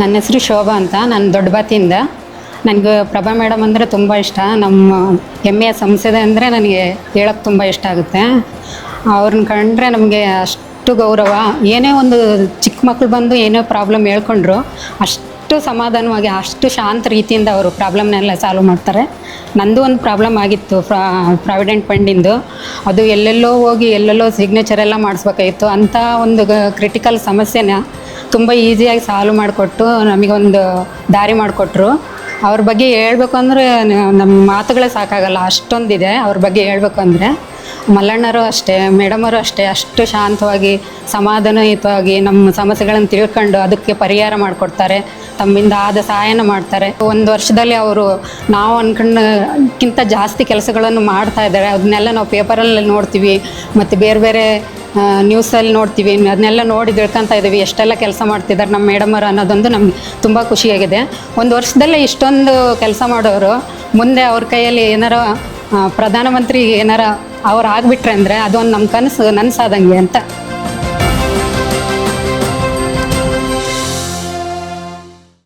ನನ್ನ ಹೆಸರು ಶೋಭಾ ಅಂತ, ನಾನು ದೊಡ್ಡಬಾತಿಯಿಂದ ನನಗೆ ಪ್ರಭಾ ಮೇಡಮ್ ಅಂದರೆ ತುಂಬ ಇಷ್ಟ. ನಮ್ಮ ಹೆಮ್ಮೆಯ ಸಂಸದೆ ಅಂದರೆ ನನಗೆ ಹೇಳೋಕ್ಕೆ ತುಂಬ ಇಷ್ಟ ಆಗುತ್ತೆ. ಅವ್ರನ್ನ ಕಂಡ್ರೆ ನಮಗೆ ಅಷ್ಟು ಗೌರವ. ಏನೇ ಒಂದು ಚಿಕ್ಕ ಮಕ್ಕಳು ಬಂದು ಏನೋ ಪ್ರಾಬ್ಲಮ್ ಹೇಳ್ಕೊಂಡ್ರು, ಅಷ್ಟು ಸಮಾಧಾನವಾಗಿ, ಅಷ್ಟು ಶಾಂತ ರೀತಿಯಿಂದ ಅವರು ಪ್ರಾಬ್ಲಮ್ನೆಲ್ಲ ಸಾಲ್ವ್ ಮಾಡ್ತಾರೆ. ನಂದು ಒಂದು ಪ್ರಾಬ್ಲಮ್ ಆಗಿತ್ತು ಪ್ರಾವಿಡೆಂಟ್ ಫಂಡಿಂದು. ಅದು ಎಲ್ಲೆಲ್ಲೋ ಹೋಗಿ ಎಲ್ಲೆಲ್ಲೋ ಸಿಗ್ನೇಚರ್ ಎಲ್ಲ ಮಾಡಿಸ್ಬೇಕಾಗಿತ್ತು. ಅಂಥ ಒಂದು ಕ್ರಿಟಿಕಲ್ ಸಮಸ್ಯೆನ ತುಂಬ ಈಸಿಯಾಗಿ ಸಾಲ್ವ್ ಮಾಡಿಕೊಟ್ಟು ನಮಗೊಂದು ದಾರಿ ಮಾಡಿಕೊಟ್ರು. ಅವ್ರ ಬಗ್ಗೆ ಹೇಳ್ಬೇಕು ಅಂದರೆ ನಮ್ಮ ಮಾತುಗಳೇ ಸಾಕಾಗಲ್ಲ, ಅಷ್ಟೊಂದಿದೆ. ಅವ್ರ ಬಗ್ಗೆ ಹೇಳ್ಬೇಕು ಅಂದರೆ ಮಲ್ಲಣ್ಣರು ಅಷ್ಟೇ, ಮೇಡಮರು ಅಷ್ಟೇ, ಅಷ್ಟು ಶಾಂತವಾಗಿ, ಸಮಾಧಾನಯುತವಾಗಿ ನಮ್ಮ ಸಮಸ್ಯೆಗಳನ್ನು ತಿಳ್ಕೊಂಡು ಅದಕ್ಕೆ ಪರಿಹಾರ ಮಾಡಿಕೊಡ್ತಾರೆ, ತಮ್ಮಿಂದ ಆದ ಸಹಾಯನ ಮಾಡ್ತಾರೆ. ಒಂದು ವರ್ಷದಲ್ಲಿ ಅವರು ನಾವು ಅನ್ಕೊಂಡಕ್ಕಿಂತ ಜಾಸ್ತಿ ಕೆಲಸಗಳನ್ನು ಮಾಡ್ತಾ ಇದ್ದಾರೆ. ಅದನ್ನೆಲ್ಲ ನಾವು ಪೇಪರಲ್ಲಿ ನೋಡ್ತೀವಿ. ಮತ್ತು ಬೇರೆ ಬೇರೆ ನ್ಯೂಸಲ್ಲಿ ನೋಡ್ತೀವಿ. ಅದನ್ನೆಲ್ಲ ನೋಡಿ ತಿಳ್ಕೊತಾ ಇದ್ದೀವಿ. ಎಷ್ಟೆಲ್ಲ ಕೆಲಸ ಮಾಡ್ತಿದ್ದಾರೆ ನಮ್ಮ ಮೇಡಮರು ಅನ್ನೋದೊಂದು ನಮ್ಗೆ ತುಂಬ ಖುಷಿಯಾಗಿದೆ. ಒಂದು ವರ್ಷದಲ್ಲೇ ಇಷ್ಟೊಂದು ಕೆಲಸ ಮಾಡೋರು, ಮುಂದೆ ಅವ್ರ ಕೈಯಲ್ಲಿ ಏನಾರ ಪ್ರಧಾನಮಂತ್ರಿ ಏನಾರ ಅವ್ರು ಆಗಿಬಿಟ್ರೆ ಅಂದರೆ ಅದೊಂದು ನಮ್ಮ ಕನಸು, ನನಸಾದಂಗೆ ಅಂತ.